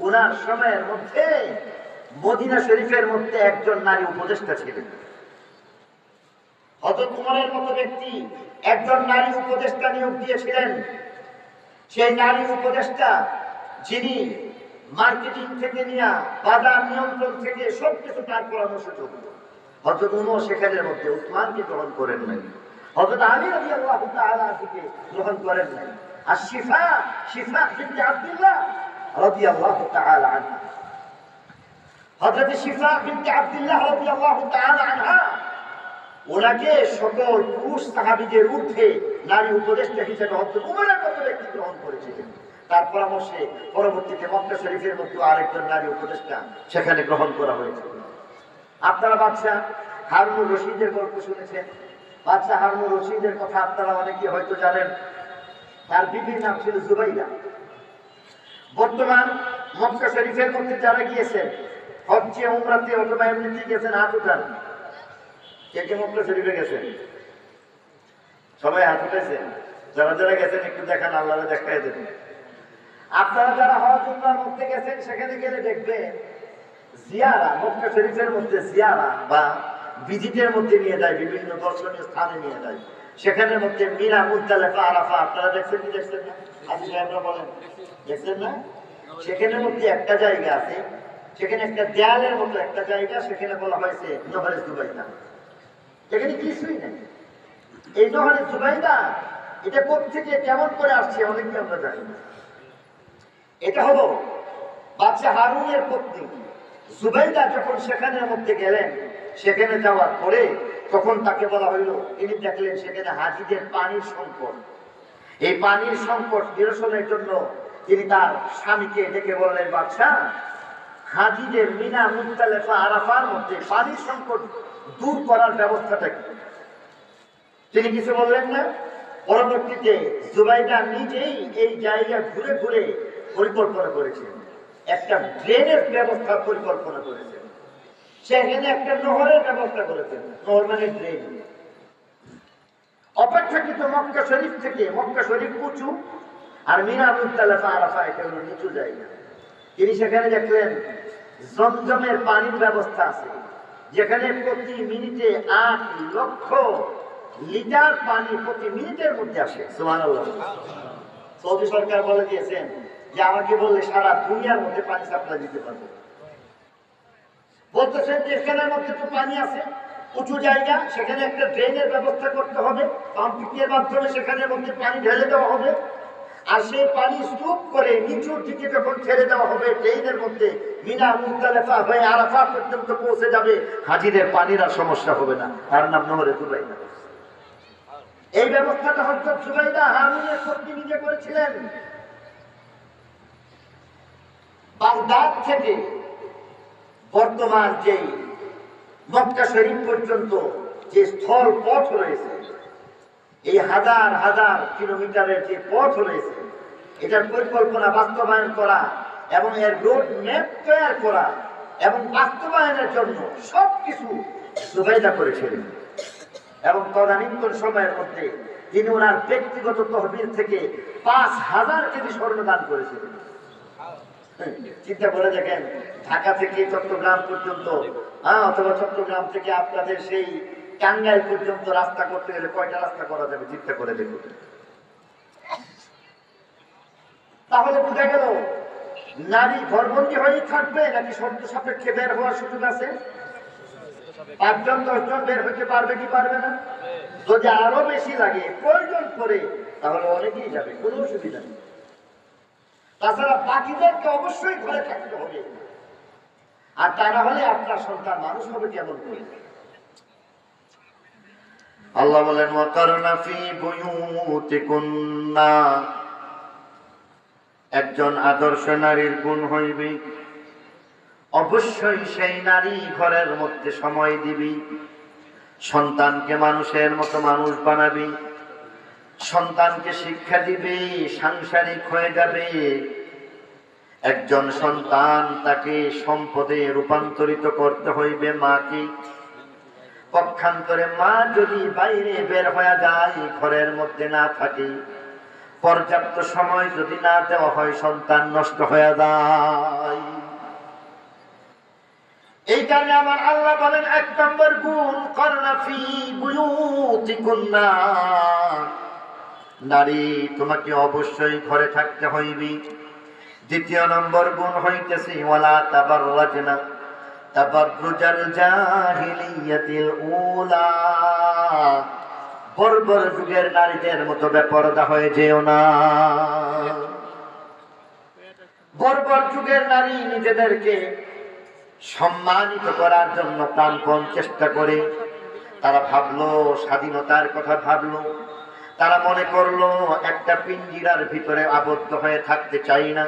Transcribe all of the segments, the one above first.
ওনার সময়ের মধ্যে, মদিনা শরীফের মধ্যে একজন নারী উপদেষ্টা ছিলেন। হজরত উমরের মতো ব্যক্তি একজন নারী উপদেষ্টা নিয়োগ দিয়েছিলেন। সেই নারী উপদেষ্টা যিনি মার্কেটিং থেকে নিয়ে বাজার নিয়ন্ত্রণ থেকে সবকিছু তার পরামর্শ চলত হজরত উমর সেখানের মধ্যে উসমানকে গ্রহণ করেন নাই। হজরত আলী রবি আল্লাহ গ্রহণ করেন নাই। আর শিফা শিফা বিনতে আব্দুল্লাহ রবি আল্লাহ তাআলা আনহা। হজরত শিফা বিনতে আব্দুল্লাহ রবি আল্লাহ তাআলা আনহা, ওনাকে সকল পুরুষ সাহাবিদের ঊর্ধ্বে নারী উপদেষ্টা হিসেবে উমরের মতো ব্যক্তি গ্রহণ করেছিলেন। তার পরামর্শে পরবর্তীতে মক্কা শরীফের মধ্যে আরেকজন নারী উপদেষ্টা সেখানে গ্রহণ করা হয়েছিল আপনারা বাদশাহ হারুনুর রশিদের গল্প শুনেছেন। বাদশাহ হারুনুর রশিদের কথা আপনারা অনেকে হয়তো জানেন। তার বিবির নাম ছিল জুবাইদা বর্তমান মক্কা শরীফের মধ্যে যারা গিয়েছেন হজ্জে উমরাতে অথবা এমনিতে গেছেন, হাত উঠান। কে কে মক্কা শরীফে গেছেন? সবাই হাত উঠেছেন যারা যারা গেছেন, একটু দেখান আল্লাহ দেখাই দেবেন আপনারা যারা হজ উমরার মধ্যে গেছেন, সেখানে গেলে দেখবেন জিয়ারা মক্কা শরীফের মধ্যে জিয়ারা বা ভিজিটের মধ্যে নিয়ে যায়, বিভিন্ন দর্শনীয় স্থানে নিয়ে যায়। সেখানের মধ্যে মিনা মুদালেফা আরাফা, আপনারা দেখছেন কি দেখছেন না? সাহেবরা বলেন। দেখছেন না? সেখানের মধ্যে একটা জায়গা আছে, সেখানে একটা দেয়ালের মতো একটা জায়গা, সেখানে বলা হয়েছে নহরে জুবাইদা। এখানে কিছুই নেই। এই নহরে জুবাইদা, এটা থেকে কেমন করে আসছে অনেকে আমরা জানি এটা হলো বাচ্চা হারুনের পত্নী। জুবাইদা যখন সেখানের মধ্যে গেলেন, সেখানে যাওয়ার পরে তখন তাকে বলা হইল তিনি দেখলেন সেখানে হাজিদের পানির সংকট। এই পানির সংকট নিরসনের জন্য তিনি তার স্বামীকে ডেকে বললেন বাচ্চা হাজিদের মিনা মুক্তালেফা আরাফার মধ্যে পানির সংকট দূর করার ব্যবস্থাটা কি? তিনি কিছু বললেন না। পরবর্তীতে জুবাইদা নিজেই এই জায়গা ঘুরে ঘুরে পরিকল্পনা করেছেন। একটা ড্রেনের ব্যবস্থা পরিকল্পনা করেছেন। সেখানে একটা নহরের ব্যবস্থা করেছেন। নহর মানে ড্রেন। অপেক্ষাকৃত মক্কা শরীফ থেকে মক্কা শরীফ উঁচু আর মিনা মুতালাফা আরাফা, এটা হলো নিচু জায়গা তিনি সেখানে দেখলেন, জমজমের পানির ব্যবস্থা আছে। যেখানে প্রতি মিনিটে আট লক্ষ লিটার পানি প্রতি মিনিটের মধ্যে আসে। সুবহানাল্লাহ। সৌদি সরকার বলে দিয়েছেন যে, আমাকে বললে সারা দুনিয়ার মধ্যে পানি সাপ্লাই দিতে পারব। বলতেছেন যে, এখানের মধ্যে তো পানি আছে। উঁচু জায়গা, সেখানে একটা ড্রেনের ব্যবস্থা করতে হবে। পাম্পিংয়ের মাধ্যমে সেখানের মধ্যে পানি ঢেলে দেওয়া হবে। আর সেই পানি স্তূপ করে নিচুর দিকে যখন ছেড়ে দেওয়া হবে, ট্রেনের মধ্যে মিনা মুক্তালেফা হয়ে আরাফা পর্যন্ত পৌঁছে যাবে, হাজিদের পানির আর সমস্যা হবে না। তার নাম নহরে তুলাই না এই ব্যবস্থাটা হজরত সুবাইদা হারুনের পত্নী নিজে করেছিলেন। বাগদাদ থেকে বর্তমান যে মক্কা শরীফ পর্যন্ত যে স্থল পথ রয়েছে, এই হাজার হাজার কিলোমিটারের যে পথ রয়েছে এটার পরিকল্পনা বাস্তবায়ন করা এবং এর রোড ম্যাপ তৈরি করা এবং বাস্তবায়নের জন্য সবকিছু সুবিধা করেছিলেন এবং তদানীন্তন সময়ের মধ্যে তিনি ওনার ব্যক্তিগত তহবিল থেকে পাঁচ হাজার কেজি স্বর্ণ দান করেছিলেন চিন্তা করে দেখেন, ঢাকা থেকে চট্টগ্রাম পর্যন্ত হ্যাঁ অথবা চট্টগ্রাম থেকে আপনাদের সেই টাঙ্গাইল পর্যন্ত রাস্তা করতে গেলে কয়টা রাস্তা করা যাবে, চিন্তা করে দেখুন। তাহলে বোঝা গেল, নারী ঘরবন্দি হয়েই থাকবে নাকি শর্ত সাপেক্ষে বের হওয়ার সুযোগ আছে? পাঁচজন দশজন বের হতে পারবে কি পারবে না? যদি আরও বেশি লাগে, প্রয়োজন করে তাহলে অনেকেই যাবে, কোনো অসুবিধা নেই। তাছাড়া বাকিদেরকে অবশ্যই ঘরে থাকতে হবে। আর তা না হলে আপনার সন্তান মানুষ হবে কেমন করে? আল্লাহ বলেন ওয়াকারনা ফি বুয়ুতিকুন্না। একজন আদর্শ নারীর গুণ হইবে। অবশ্যই সেই নারী ঘরের মধ্যে সময় দিবি। সন্তানকে মানুষের মতো মানুষ বানাবি। সন্তানকে শিক্ষা দিবে, সাংসারিক হয়ে যাবে। একজন সন্তান তাকে সম্পদে রূপান্তরিত করতে হইবে মাকে। পক্ষান্তরে মা যদি বাইরে বের হয়ে যায়, ঘরের মধ্যে না থাকে পর্যাপ্ত সময় যদি না দেওয়া হয়, সন্তান নষ্ট হয়ে যায়। এই কারণে আমার আল্লাহ বলেন, এক নম্বর গুণ করনাফি বুয়ুতিকুন্না। নারী, তোমাকে অবশ্যই ঘরে থাকতে হইবে। দ্বিতীয় নম্বর গুণ হইতেছে, ওয়ালা তাবাররাজনা। তাবাররুজাল জাহিলিয়াতিল উলা। বর্বর যুগের নারীদের মতো বেপরদা হয়ে যেও না। বর্বর যুগের নারী নিজেদেরকে সম্মানিত করার জন্য প্রাণপণ চেষ্টা করে, তারা ভাবলো, স্বাধীনতার কথা ভাবলো। তারা মনে করল, একটা পিঞ্জিরার ভিতরে আবদ্ধ হয়ে থাকতে চাই না।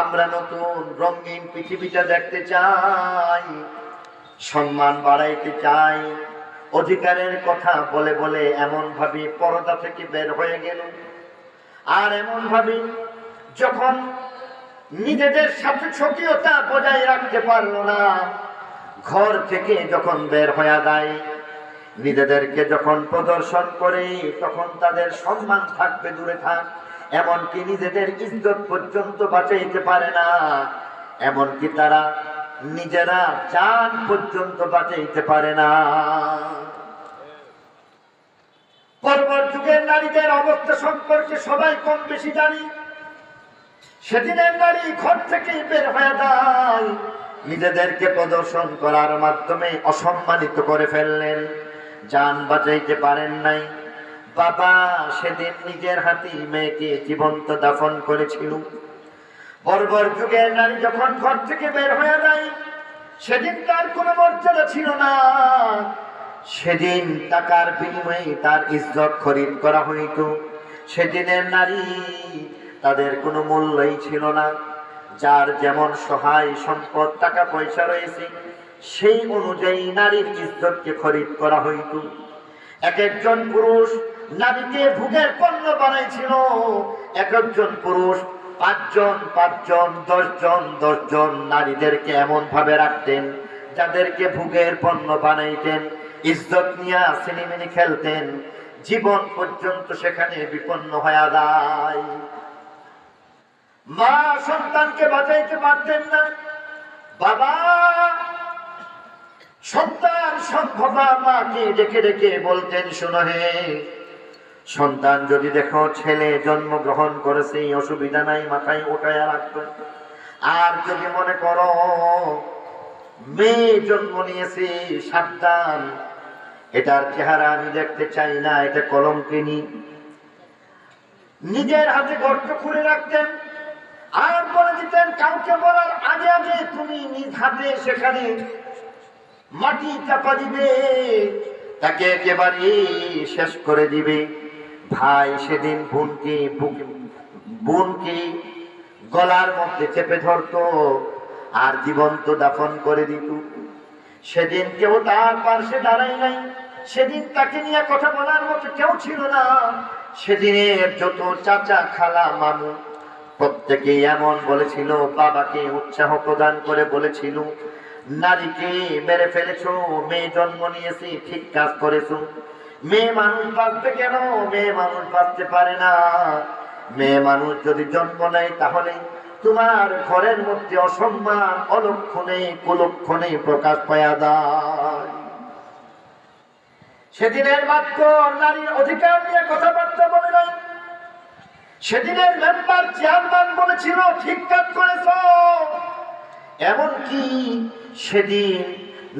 আমরা নতুন রঙিন পৃথিবীটা দেখতে চাই, সম্মান বাড়াইতে চাই। অধিকারের কথা বলে বলে এমন ভাবে পরদা থেকে বের হয়ে গেল। আর এমন ভাবে যখন নিজেদের সাথে স্বকীয়তা বজায় রাখতে পারল না, ঘর থেকে যখন বের হয়ে যায়, নিজেদেরকে যখন প্রদর্শন করে তখন তাদের সম্মান থাকবে দূরে থাক, এমনকি নিজেদের ইজ্জত পর্যন্ত বাঁচাইতে পারে না, এমনকি তারা নিজেরা জান পর্যন্ত বাঁচাইতে পারে না। পরপর যুগের নারীদের অবস্থা সম্পর্কে সবাই কম বেশি জানি। সেদিনের নারী ঘর থেকে বের হয়ে যায়। নিজেদেরকে প্রদর্শন করার মাধ্যমে অসম্মানিত করে ফেললেন। যান বাঁচাইতে পারেন নাই। বাবা সেদিন নিজের হাতি মেয়েকে জীবন্ত দাফন করেছিল। বর্বর যুগের নারী যখন ঘর থেকে বের হয়ে যায়, সেদিন তার কোনো মর্যাদা ছিল না। সেদিন টাকার বিনিময়ে তার ইজ্জত খরিদ করা হইত। সেদিনের নারী তাদের কোনো মূল্যই ছিল না। যার যেমন সহায় সম্পদ, টাকা পয়সা রয়েছে, সেই অনুযায়ী নারীর ইজ্জতকে খরিদ করা হইত। এক একজন পুরুষ নারীকে ভোগের পণ্য বানাইছিল। এক একজন পুরুষ পাঁচজন পাঁচজন, দশজন দশজন নারীদেরকে এমন ভাবে রাখতেন, যাদেরকে ভুগের পণ্য বানাইতেন, ইজ্জত নিয়ে সিনেমিনি খেলতেন। জীবন পর্যন্ত সেখানে বিপন্ন হয়ে যায়। মা সন্তানকে বাঁচাইতে পারতেন না। বাবা, সন্তান সম্ভবা মাকে ডেকে ডেকে বলতেন, শোনো হে সন্তান যদি দেখো ছেলে জন্মগ্রহণ করেছে অসুবিধা নাই, মাথায় উঠায় রাখবে। আর যদি মনে করো মেয়ে জন্ম নিয়েছে, সাবধান। এটার চেহারা আমি দেখতে চাই না, এটা কলঙ্কিনী নিজের হাতে গর্ত খুলে রাখতেন, আর বলে দিতেন, কাউকে বলার আগে আগে তুমি নিজ হাতে সেখানে মাটি চাপা দিবে, তাকে একেবারে শেষ করে দিবে। ভাই সেদিন বোনকে বোনকে গলার মধ্যে চেপে ধরতো আর জীবন্ত দাফন করে দিত। সেদিন কেউ তার পার্শ্বে দাঁড়াই নাই। সেদিন তাকে নিয়ে কথা বলার মতো কেউ ছিল না। সেদিনের যত চাচা খালা মামু প্রত্যেকে এমন বলেছিল, বাবাকে উৎসাহ প্রদান করে বলেছিল, নারীকে মেরে ফেলেছো, মেয়ে জন্ম নিয়েছি, ঠিক কাজ করেছ। মেয়ে মানুষ বাঁচবে কেন? মেয়ে মানুষ বাঁচতে পারে না। মেয়ে মানুষ যদি জন্ম নেয় তাহলে তোমার ঘরের মধ্যে অসম্মান, অলক্ষণে, কুলক্ষণে প্রকাশ পায়া দেয় সেদিনের মাত্র নারীর অধিকার নিয়ে কথাবার্তা বলে নাই। সেদিনের মেম্বার চেয়ারম্যান বলেছিল, ঠিক কাজ করেছ। এমনকি সেদিন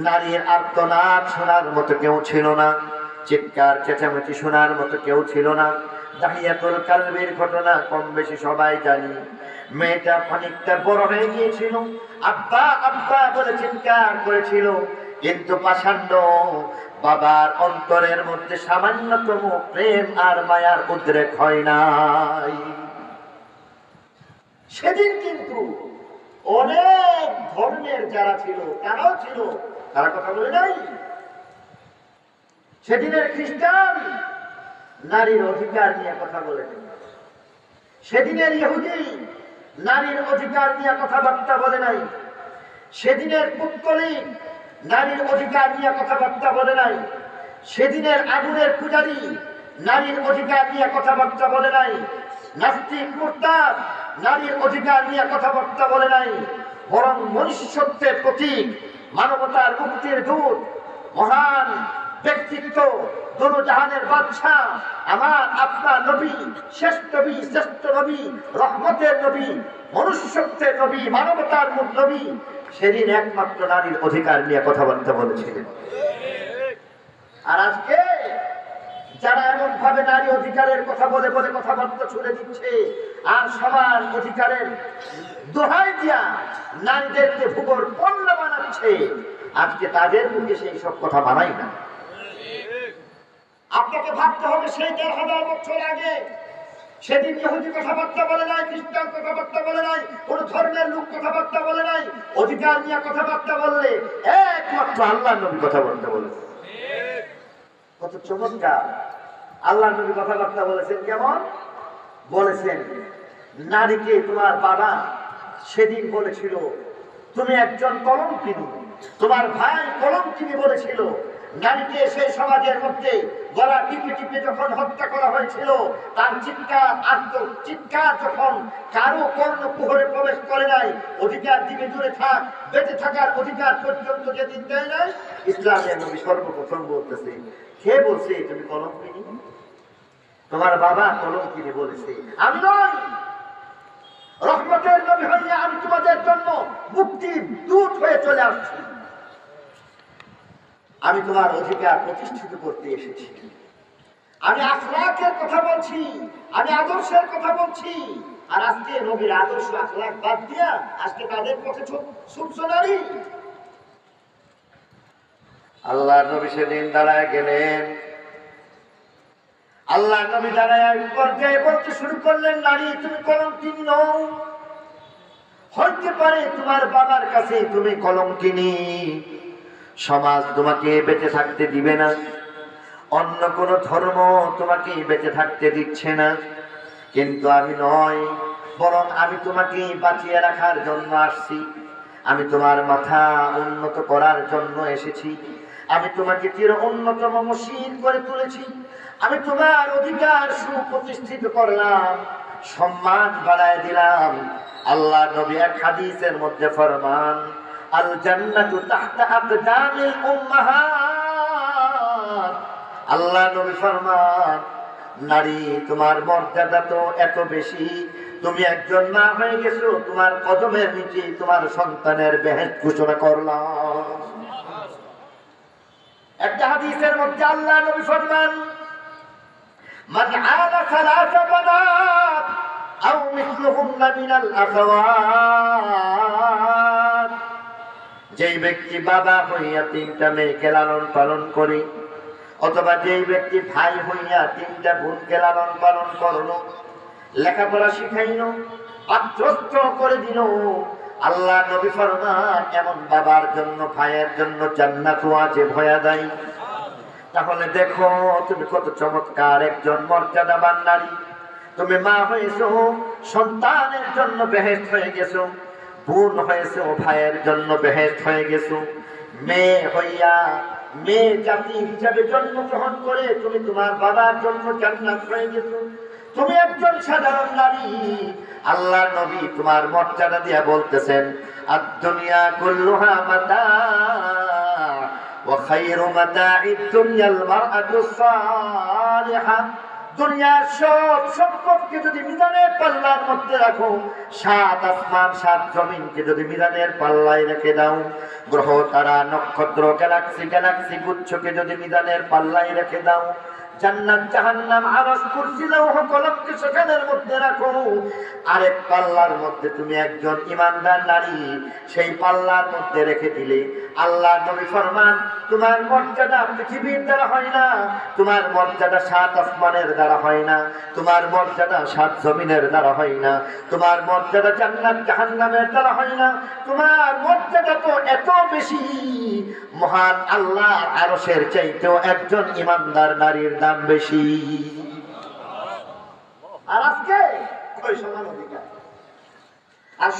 নারীর আর্তনাদ শোনার মতো কেউ ছিল না। চিৎকার, চেঁচামেচি শোনার মতো কেউ ছিল না। দাহিয়াতুল কালবের ঘটনা কম বেশি সবাই জানি। মেয়েটা খানিকটা বড় হয়ে গিয়েছিল। আব্বা আব্বা বলে চিৎকার করেছিল। কিন্তু পাষাণ্ড বাবার অন্তরের মধ্যে সামান্যতম প্রেম আর মায়ার উদ্রেক হয় নাই। সেদিন কিন্তু অনেক ধর্মের যারা ছিল, তারাও ছিল। তারা কথা বলে নাই। সেদিনের খ্রিস্টান নারীর অধিকার নিয়ে কথা বলে সেদিনের ইহুদি নারীর অধিকার নিয়ে কথাবার্তা বলে নাই। সেদিনের পুত্তলিক নারীর অধিকার নিয়ে কথাবার্তা বলে নাই। সেদিনের আগুনের পূজারী নারীর অধিকার নিয়ে কথাবার্তা বলে নাই। নাস্তিক মুরতাদ নারীর অধিকার নিয়ে কথাবার্তা বলে নাই। বরং মনুষ্যত্বের প্রতীক, মানবতার মুক্তির দূত, মহান ব্যক্তিত্ব দোনো জাহানের বাদশা আমার আপনার নবী শেষ নবী, শ্রেষ্ঠ নবী, রহমতের নবী, মনুষ্যত্বের নবী, মানবতার মুখ নবী। সেদিন একমাত্র নারীর অধিকার নিয়ে কথাবার্তা বলেছিলেন। আর আজকে যারা এমন ভাবে নারী অধিকারের কথা বলে বলে কথাবার্তা ছুড়ে দিচ্ছে, আর সবার অধিকারের দোহাই দিয়া নারীদেরকে ভূগোল পণ্য বানাচ্ছে, আজকে তাদের মুখে সেই সব কথা বানাই না। আপনাকে ভাবতে হবে সেই দেড় হাজার বছর আগে সেদিন ইহুদি কথাবার্তা বলে নাই, খ্রিস্টান কথাবার্তা বলে নাই, কোন ধর্মের লোক কথাবার্তা বলে নাই, অধিকার নিয়ে কথাবার্তা বললে একমাত্র আল্লাহ নবী কথাবার্তা বলেছে। কত চমৎকার। আল্লাহ নবী কথাবার্তা বলেছেন কেমন? বলেছেন, নারীকে তোমার বাবা সেদিন বলেছিল, তুমি একজন কলম কিনি তোমার ভাই কলম কিনি বলেছিল, নারীকে সেই সমাজের মধ্যে গলা টিপে টিপে যখন হত্যা করা হয়েছিল, তার চিৎকার আত্ম, চিৎকার যখন কারও কর্ণ কুহরে প্রবেশ করে নাই, অধিকার দিকে দূরে থাক, বেঁচে থাকার অধিকার পর্যন্ত যেদিন দেয় নাই, ইসলামের নবী সর্বপ্রথম বলতেছে, কে বলছে তুমি কলম কিনি? তোমার বাবা কলম কিনে বলেছে, আমি নয় রহমতের নবী হইয়া আমি তোমাদের জন্য মুক্তির দূত হয়ে চলে আসছি। আমি তোমার অধিকার প্রতিষ্ঠিত করতে এসেছি। আমি আখলাকের কথা বলছি, আমি আদর্শের কথা বলছি। আর আজকে নবীর আদর্শ, আখলাক বাদ দিয়া আজকে তাদের পথে ছুটছ নারী। আল্লাহ নবী সেদিন দাঁড়ায় গেলেন। আল্লাহ নবী দাঁড়ায় বলতে শুরু করলেন, নারী, তুমি কলম কিনি নও। হইতে পারে তোমার বাবার কাছে তুমি কলম কিনি সমাজ তোমাকে বেঁচে থাকতে দিবে না। অন্য কোন ধর্ম তোমাকে বেঁচে থাকতে দিচ্ছে না। কিন্তু আমি নয়, বরং আমি তোমাকে বাঁচিয়ে রাখার জন্য আসছি। আমি তোমার মাথা উন্নত করার জন্য এসেছি। আমি তোমাকে চির উন্নতম মসিদ করে তুলেছি। আমি তোমার অধিকার সুপ্রতিষ্ঠিত করলাম, সম্মান বাড়ায় দিলাম। আল্লাহ নবী এক হাদিসের মধ্যে ফরমান আল জান্নাতু তাহতা আকদামিল উম্মাহাত আল্লাহ নবী ফরমান, নারী, তোমার মর্যাদা তো এত বেশি। তুমি একজন মা হয়ে গেছো, তোমার কদমের নিচে তোমার সন্তানের বেহেদ ঘোষণা করলাম। একটা হাদিসের মধ্যে আল্লাহ নবী ফরমান, মান আলা সালাসা বানাত আও মিসলুহুন্না মিনাল আখাওয়াত যেই ব্যক্তি বাবা হইয়া তিনটা মেয়েকে লালন পালন করে, অথবা যেই ব্যক্তি ভাই হইয়া তিনটা বোনকে লালন পালন করল, লেখাপড়া শিখাইল, পাত্রস্থ করে দিল, আল্লাহ নবী ফরমান এমন বাবার জন্য, ভাইয়ের জন্য জান্নাত ওয়াজিব হয়ে যায়। তাহলে দেখো, তুমি কত চমৎকার একজন মর্যাদাবান নারী। তুমি মা হয়েছো, সন্তানের জন্য বেহেস্ট হয়ে গেছো। বোন হয়েছো ভাইয়ের জন্য বেহেস্ট হয়ে গেছো মেয়ে হইয়া মেয়ে জাতি হিসাবে জন্মগ্রহণ করে তুমি তোমার বাবার জন্য জান্নাত হয়ে গেছো তুমি একজন সাধারণ নারী আল্লাহ নবী তোমার মর্যাদা দিয়া বলতেছেন আর দুনিয়া কুল্লুহা মাতা وخير متاع الدنيا المرأة الصالحة দুনিয়ার সব সম্পদকে যদি মিজানের পাল্লার মধ্যে রাখো, সাত আসমান, সাত জমিনকে যদি মিজানের পাল্লায় রেখে দাও, গ্রহ, তারা, নক্ষত্র, গ্যালাক্সি গ্যালাক্সি গুচ্ছকে যদি মিজানের পাল্লায় রেখে দাও জাহান্নাম মধ্যে রাখো। আরেক পাল্লার মধ্যে তুমি একজন ইমানদার নারী, সেই পাল্লার মধ্যে রেখে দিলে আল্লাহ নবী ফরমান, তোমার মর্যাদা পৃথিবীর দ্বারা হয় না, তোমার মর্যাদা সাত আসমানের দ্বারা হয় না, তোমার মর্যাদা সাত জমিনের দ্বারা হয় না, তোমার মর্যাদা জান্নাত জাহান্নামের দ্বারা হয় না, তোমার মর্যাদা তো এত বেশি। মহান আল্লাহ আরশের চাইতেও একজন ইমানদার নারীর দাম বেশি। আর আজকে? আর